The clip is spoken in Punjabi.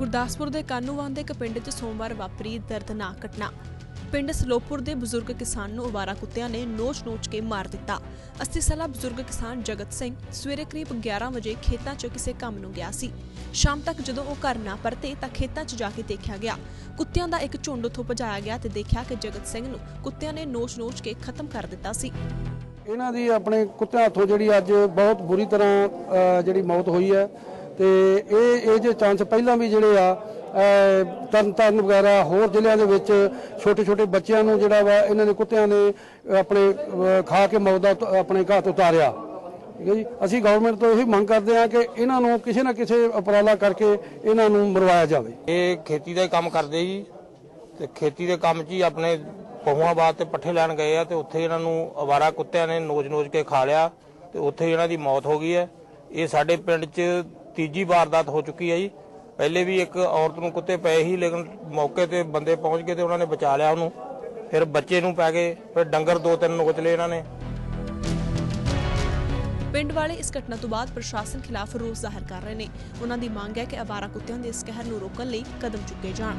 ਗੁਰਦਾਸਪੁਰ ਦੇ ਕਾਨੂੰਵਾਨ ਦੇ ਇੱਕ ਪਿੰਡ 'ਚ ਸੋਮਵਾਰ ਵਾਪਰੀ ਦਰਦਨਾਕ ਘਟਨਾ। ਪਿੰਡ ਸਲੋਪੁਰ ਦੇ ਬਜ਼ੁਰਗ ਕਿਸਾਨ ਨੂੰ ਅਵਾਰਾ ਕੁੱਤਿਆਂ ਨੇ ਨੋਚ-ਨੋਚ ਕੇ ਮਾਰ ਦਿੱਤਾ। 80 ਸਾਲਾ ਬਜ਼ੁਰਗ ਕਿਸਾਨ ਜਗਤ ਸਿੰਘ ਸਵੇਰੇ ਕਰੀਬ 11 ਵਜੇ ਖੇਤਾਂ 'ਚ ਕਿਸੇ ਕੰਮ ਨੂੰ ਗਿਆ ਸੀ। ਸ਼ਾਮ ਤੱਕ ਜਦੋਂ ਉਹ ਘਰ ਨਾ ਪਰਤੇ ਤਾਂ ਖੇਤਾਂ 'ਚ ਜਾ ਕੇ ਦੇਖਿਆ ਗਿਆ। ਕੁੱਤਿਆਂ ਦਾ ਇੱਕ ਝੁੰਡ ਉੱਥੋਂ ਭਜਾਇਆ ਗਿਆ ਤੇ ਦੇਖਿਆ ਕਿ ਜਗਤ ਸਿੰਘ ਨੂੰ ਕੁੱਤਿਆਂ ਨੇ ਨੋਚ-ਨੋਚ ਕੇ ਖਤਮ ਕਰ ਦਿੱਤਾ ਸੀ। ਇਹਨਾਂ ਦੀ ਆਪਣੇ ਕੁੱਤਿਆਂ ਹੱਥੋਂ ਜਿਹੜੀ ਅੱਜ ਬਹੁਤ ਬੁਰੀ ਤਰ੍ਹਾਂ ਜਿਹੜੀ ਮੌਤ ਹੋਈ ਹੈ। ਤੇ ਇਹ ਇਹ ਜੇ ਚਾਂਸ ਪਹਿਲਾਂ ਵੀ ਜਿਹੜੇ ਆ ਅ, ਤਰਨ ਤਾਰਨ ਵਗੈਰਾ ਹੋਰ ਜ਼ਿਲ੍ਹਿਆਂ ਦੇ ਵਿੱਚ ਛੋਟੇ ਛੋਟੇ ਬੱਚਿਆਂ ਨੂੰ ਜਿਹੜਾ ਵਾ ਇਹਨਾਂ ਦੇ ਕੁੱਤਿਆਂ ਨੇ ਆਪਣੇ ਖਾ ਕੇ ਮੌਤ ਦਾ ਤ- ਆਪਣੇ ਘਾਤ ਉਤਾਰਿਆ। ਠੀਕ ਹੈ ਜੀ? ਅਸੀਂ ਗਵਰਨਮੈਂਟ ਤੋਂ ਇਹੀ ਮੰਗ ਕਰਦੇ ਹਾਂ ਕਿ ਇਹਨਾਂ ਨੂੰ ਕਿਸੇ ਨਾ ਕਿਸੇ ਉਪਰਾਲਾ ਕਰਕੇ ਇਹਨਾਂ ਨੂੰ ਮਰਵਾਇਆ ਜਾਵੇ। ਇਹ ਖੇਤੀ ਦਾ ਹੀ ਕੰਮ ਕਰਦੇ ਜੀ। ਤੇ ਖੇਤੀ ਦੇ ਕੰਮ 'ਚ ਹੀ ਆਪਣੇ ਪਹੂਆਬਾਦ ਤੇ ਪੱਠੇ ਲੈਣ ਗਏ ਆ ਤੇ ਉੱਥੇ ਇਹਨਾਂ ਨੂੰ ਅਵਾਰਾ ਕੁੱਤਿਆਂ ਨੇ ਨੋਜ ਨੋਜ ਕੇ ਖਾ ਲਿਆ ਤੇ ਉੱਥੇ ਇਹਨਾਂ ਦੀ ਮੌਤ ਹੋ ਗਈ ਹੈ। ਇਹ ਸਾਡੇ ਪਿੰਡ 'ਚ ਤੀਜੀ ਵਾਰਦਾਤ ਹੋ ਚੁੱਕੀ ਹੈ ਜੀ। ਪਹਿਲੇ ਵੀ ਇੱਕ ਔਰਤ ਨੂੰ ਕੁੱਤੇ ਪਏ ਸੀ, ਲੇਕਿਨ ਮੌਕੇ ਤੇ ਬੰਦੇ ਪਹੁੰਚ ਗਏ ਤੇ ਉਹਨਾਂ ਨੇ ਬਚਾ ਲਿਆ ਉਹਨੂੰ। ਫਿਰ ਬੱਚੇ ਨੂੰ ਪੈ ਗਏ, ਫਿਰ ਡੰਗਰ ਦੋ ਤਿੰਨ ਨੋਚ ਲਏ ਇਹਨਾਂ ਨੇ। ਪਿੰਡ ਵਾਲੇ ਇਸ ਘਟਨਾ ਤੋਂ ਬਾਅਦ ਪ੍ਰਸ਼ਾਸਨ ਖਿਲਾਫ ਰੋਸ ਜ਼ਾਹਰ ਕਰ ਰਹੇ ਨੇ। ਉਹਨਾਂ ਦੀ ਮੰਗ ਹੈ ਕਿ ਅਵਾਰਾ ਕੁੱਤਿਆਂ ਦੇ ਇਸ ਕਹਿਰ ਨੂੰ ਰੋਕਣ ਲਈ ਕਦਮ ਚੁੱਕੇ ਜਾਣ।